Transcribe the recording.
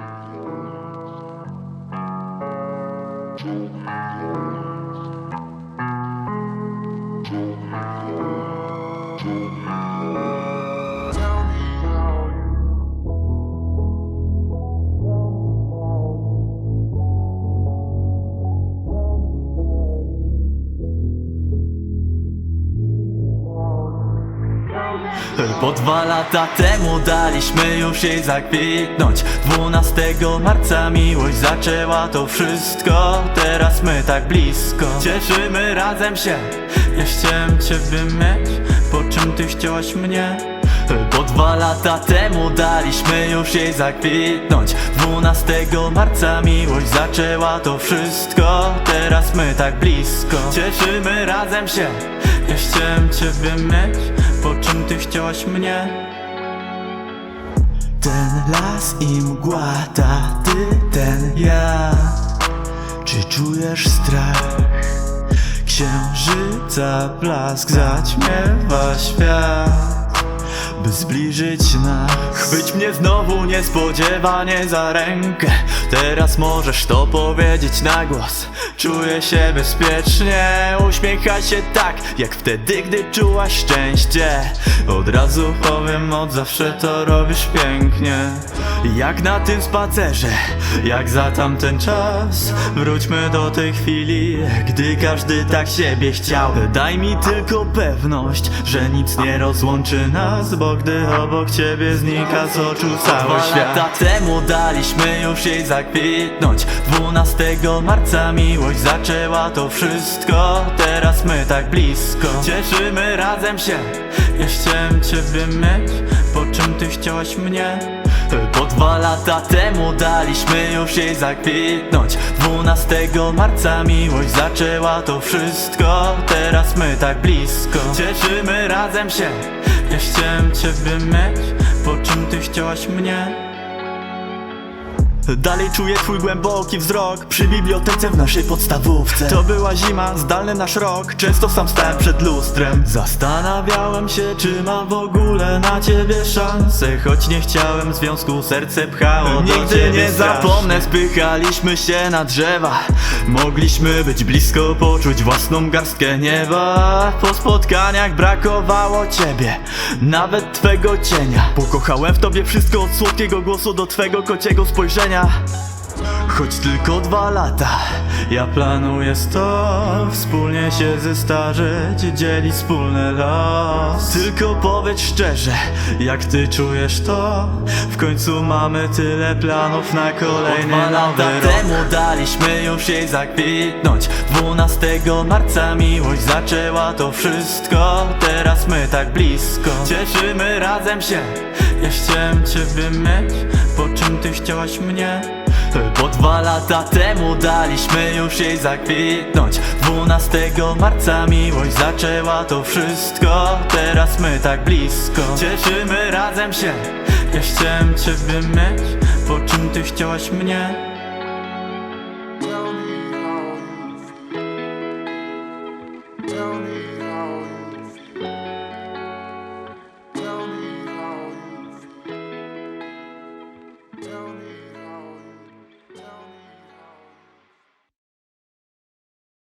Oh, Bo dwa lata temu daliśmy już jej zakwitnąć. 12 marca miłość zaczęła to wszystko. Teraz my tak blisko. Cieszymy razem się. Ja chciałem ciebie mieć. Po czym ty chciałaś mnie? Bo dwa lata temu daliśmy już jej zakwitnąć. 12 marca miłość zaczęła to wszystko. Teraz my tak blisko. Cieszymy razem się. Ja chciałem ciebie mieć Po czym ty chciałaś mnie? Ten las i mgła, ta ty, ten ja. Czy czujesz strach? Księżyca blask zaćmiewa świat by zbliżyć nas. Chwyć mnie znowu niespodziewanie za rękę. Teraz możesz to powiedzieć na głos. Czuję się bezpiecznie. Uśmiechaj się tak, jak wtedy, gdy czułaś szczęście. Od razu powiem, od zawsze to robisz pięknie. Jak na tym spacerze, jak za tamten czas. Wróćmy do tej chwili, gdy każdy tak siebie chciał. Daj mi tylko pewność, że nic nie rozłączy nas Bo gdy obok ciebie znika z oczu cały świat. lata temu daliśmy już jej zakwitnąć. 12 marca miłość zaczęła to wszystko. Teraz my tak blisko. Cieszymy razem się. Ja chciałem ciebie mieć. Po czym ty chciałaś mnie? Bo dwa lata temu daliśmy już jej zakwitnąć. 12 marca miłość zaczęła to wszystko. Teraz my tak blisko. Cieszymy razem się Ja chciałem ciebie mieć Po czym ty chciałaś mnie Dalej czuję twój głęboki wzrok Przy bibliotece w naszej podstawówce. To była zima, zdalny nasz rok Często sam stałem przed lustrem. Zastanawiałem się, czy mam w ogóle na ciebie szansę Choć nie chciałem związku, serce pchało do Nigdy nie zapomnę Spychaliśmy się na drzewa. Mogliśmy być blisko, poczuć własną garstkę nieba. Po spotkaniach brakowało ciebie Nawet twego cienia. Pokochałem w tobie wszystko od słodkiego głosu do twego kociego spojrzenia Choć tylko dwa lata Ja planuję sto Wspólnie się zestarzeć Dzielić wspólny los. Tylko powiedz szczerze Jak ty czujesz to? W końcu mamy tyle planów na kolejny Dwa nowy lata rok. temu daliśmy już jej zakwitnąć. 12 marca miłość zaczęła to wszystko. Teraz my tak blisko. Cieszymy razem się. Ja chciałem ciebie mieć Po czym ty chciałaś mnie? Bo dwa lata temu daliśmy już jej zakwitnąć. 12 marca miłość zaczęła to wszystko. Teraz my tak blisko. Cieszymy razem się. Ja chciałem ciebie mieć. Po czym ty chciałaś mnie? Tell me Don't